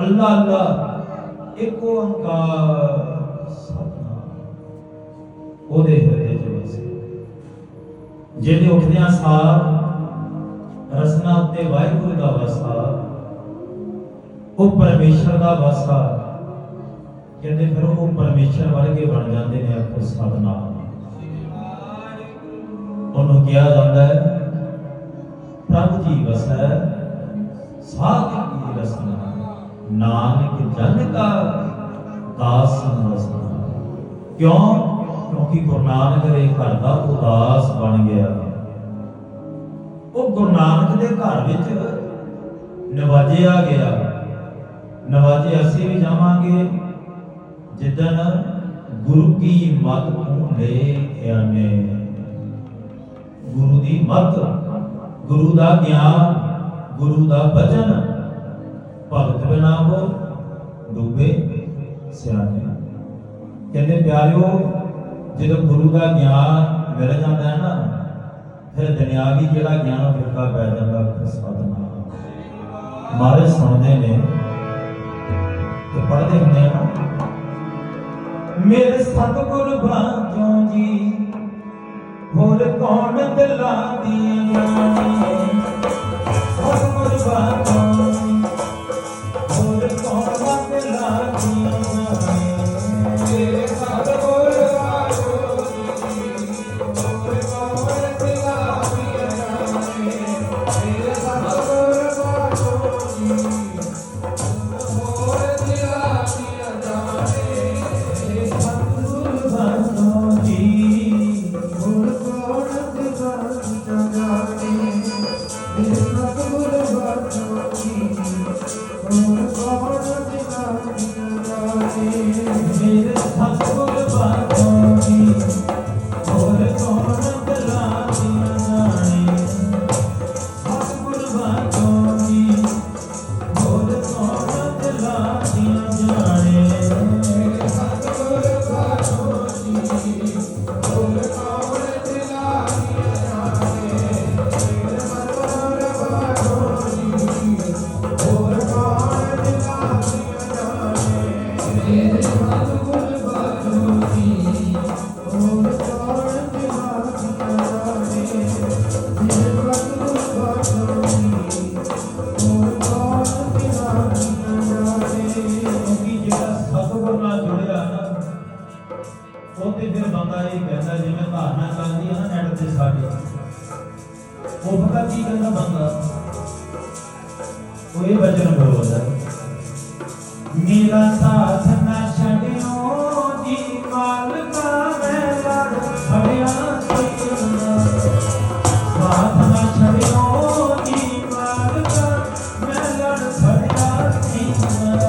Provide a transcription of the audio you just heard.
ਅੱਲਾ ਅੱਲਾ, ਇੱਕ ਓੰਕਾਰ ਸਤਨਾਮ। ਉਹਦੇ ਹਿਰਦੇ ਚ ਵਸੇ। ਜਿਹਦੇ ਉੱਠਦਿਆਂ ਸਾਰ ਰਸਨਾ ਉੱਤੇ ਵਾਹਿਗੁਰੂ ਦਾ ਵਸਾ, ਉਹ ਪਰਮੇਸ਼ਰ ਦਾ ਵਸਾ, ਕਹਿੰਦੇ ਫਿਰ ਉਹ ਪਰਮੇਸ਼ਰ ਵਰਗੇ ਬਣ ਜਾਂਦੇ ਨੇ ਆਖੋ ਸਤਨਾਮ। ਉਹਨੂੰ ਕਿਹਾ ਜਾਂਦਾ ਹੈ, ਪ੍ਰਭੂ ਜੀ ਵਸੈ, ਸਾਧ ਕੀ ਰਸਨਾ ਨਾਨਕ ਜਨ ਕਾ ਦਾਸ ਰਸਨਾ ਕਿਉਂ? ਕਿਉਂਕਿ ਗੁਰੂ ਨਾਨਕ ਦੇ ਘਰ ਦਾ ਉਦਾਸ ਬਣ ਗਿਆ। ਉਹ ਗੁਰੂ ਨਾਨਕ ਦੇ ਘਰ ਵਿੱਚ ਨਵਾਜਿਆ ਗਿਆ। ਨਵਾਜੇ ਅਸੀਂ ਵੀ ਜਾਵਾਂਗੇ। ਜਿੱਦਣ ਗੁਰੂ ਕੀ ਮਤ ਨੂੰ ਲੈ ਆਨੇ ਗੁਰੂ ਦੀ ਮਤ, ਗੁਰੂ ਦਾ ਗਿਆਨ, ਗੁਰੂ ਦਾ ਬਚਨ ਭਗਤ ਬਿਨਾ ਹੋ ਡੂਬੇ ਸਿਆਣੇ। ਕਹਿੰਦੇ, ਪਿਆਰਿਓ, ਜਦੋਂ ਗੁਰੂ ਦਾ ਗਿਆਨ ਮਿਲ ਜਾਂਦਾ ਹੈ ਨਾ, ਫਿਰ ਦੁਨਿਆਵੀ ਜਿਹੜਾ ਗਿਆਨ ਉਹ ਫਿੱਕਾ ਪੈ ਜਾਂਦਾ ਫਿਰ ਸਤਨਾਮ ਮਾਰੇ ਸੁਣਦੇ ਨੇ ਤੇ ਪੜ੍ਹਦੇ ਹੁੰਦੇ ਆ ਨਾ, ਮੇਰੇ ਸਤਿਗੁਰ ਬਾਝੋਂ ਜੀ, ਹੋਰ ਕੌਣ ਦਿਲਾਂ ਦੀਆਂ? ਸਤਿਗੁਰ ਬਾਝੋਂ ਉੱਥੇ ਫਿਰ ਬੰਦਾ ਇਹ ਕਹਿੰਦਾ ਜਿਵੇਂ ਧਾਰਨਾ ਕਰਦੀ ਆ ਨਾ ਨੈਟ ਤੇ ਸਾਡੇ। ਉਹ ਪਤਾ ਕੀ ਕਹਿੰਦਾ ਬੰਦਾ? ਉਹ ਇਹ ਵਚਨ ਬੋਲਦਾ। ਮੇਰਾ ਸਾਥ ਨਾ ਛੱਡਿਓ, ਜੀ ਮਾਲਕਾ ਮੈਂ ਲੜ ਫੜਿਆ ਤੇਰਾ ਸਾਥ ਨਾ ਛੱਡਿਓ, ਜੀ ਮਾਲਕਾ ਮੈਂ ਲੜ ਫੜਿਆ ਤੇਰਾ